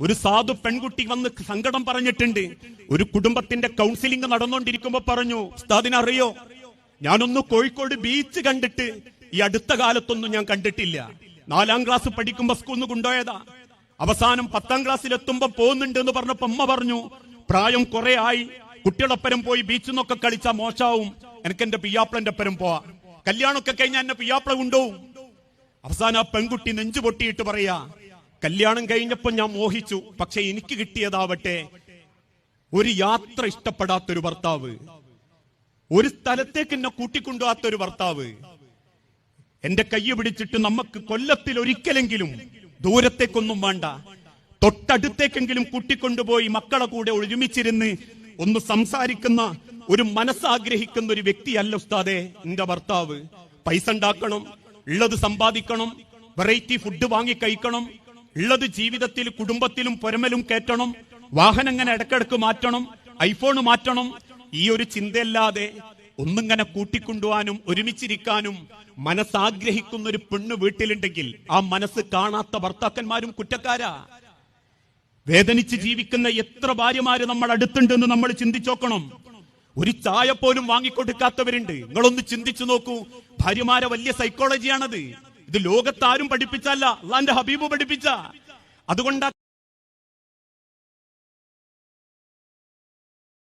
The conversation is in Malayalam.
ഒരു സാധു പെൺകുട്ടി വന്ന് സങ്കടം പറഞ്ഞിട്ടുണ്ട്. ഒരു കുടുംബത്തിന്റെ കൗൺസിലിംഗ് നടന്നുകൊണ്ടിരിക്കുമ്പോ പറഞ്ഞു ഉസ്താദിനറിയോ ഞാനൊന്ന് കോഴിക്കോട് ബീച്ച് കണ്ടിട്ട് ഈ അടുത്ത കാലത്തൊന്നും ഞാൻ കണ്ടിട്ടില്ല. നാലാം ക്ലാസ് പഠിക്കുമ്പോ സ്കൂളിൽ കൊണ്ടുപോയതാ. അവസാനം പത്താം ക്ലാസ്സിൽ എത്തുമ്പോ പോകുന്നുണ്ട് എന്ന് പറഞ്ഞപ്പോ അമ്മ പറഞ്ഞു പ്രായം കുറെ ആയി. കുട്ടികളൊപ്പരം പോയി ബീച്ചിൽ നിന്നൊക്കെ കളിച്ചാ മോശാവും. എനിക്ക് എന്റെ പിയാപ്പിളന്റെ ഒപ്പരം പോവാ. കല്യാണമൊക്കെ കഴിഞ്ഞാൽ എന്നെ പിയാപ്പിള കൊണ്ടുപോകും അവസാനം ആ പെൺകുട്ടി നെഞ്ചു പൊട്ടിയിട്ട് പറയാ കല്യാണം കഴിഞ്ഞപ്പോൾ ഞാൻ മോഹിച്ചു. പക്ഷെ എനിക്ക് കിട്ടിയതാവട്ടെ ഒരു യാത്ര ഇഷ്ടപ്പെടാത്തൊരു ഭർത്താവ് ഒരു സ്ഥലത്തേക്ക് എന്നെ കൂട്ടിക്കൊണ്ടുപോകാത്തൊരു ഭർത്താവ് എന്റെ കൈ പിടിച്ചിട്ട് നമുക്ക് കൊല്ലത്തിൽ ഒരിക്കലെങ്കിലും ദൂരത്തേക്കൊന്നും വേണ്ട. തൊട്ടടുത്തേക്കെങ്കിലും കൂട്ടിക്കൊണ്ടുപോയി മക്കളെ കൂടെ ഒരുമിച്ചിരുന്ന് ഒന്ന് സംസാരിക്കുന്ന ഒരു മനസ്സാഗ്രഹിക്കുന്ന ഒരു വ്യക്തിയല്ല ഉസ്താദെ എന്റെ ഭർത്താവ്. പൈസ ഉണ്ടാക്കണം ഉള്ളത് സമ്പാദിക്കണം വെറൈറ്റി ഫുഡ് വാങ്ങി കഴിക്കണം ഉള്ളത് ജീവിതത്തിൽ കുടുംബത്തിലും പൊരമലും കയറ്റണം. വാഹനം ഇങ്ങനെ ഇടക്കിടക്ക് മാറ്റണം. ഐഫോൺ മാറ്റണം. ഈ ഒരു ചിന്തയല്ലാതെ ഒന്നിങ്ങനെ കൂട്ടിക്കൊണ്ടുപോകാനും ഒരുമിച്ചിരിക്കാനും മനസ്സാഗ്രഹിക്കുന്ന ഒരു പെണ്ണ് വീട്ടിലുണ്ടെങ്കിൽ ആ മനസ്സ് കാണാത്ത ഭർത്താക്കന്മാരും കുറ്റക്കാരാ. വേദനിച്ച് ജീവിക്കുന്ന എത്ര ഭാര്യമാര് നമ്മൾ അടുത്തുണ്ടെന്ന് നമ്മൾ ചിന്തിച്ചോക്കണം. ഒരു ചായ പോലും വാങ്ങിക്കൊടുക്കാത്തവരുണ്ട്. നിങ്ങളൊന്ന് ചിന്തിച്ചു നോക്കൂ. ഭാര്യമാരെ വലിയ സൈക്കോളജിയാണത് ഇത് ലോകത്താരും പഠിപ്പിച്ചല്ല അള്ളാന്റെ ഹബീബ് പഠിപ്പിച്ച. അതുകൊണ്ടാ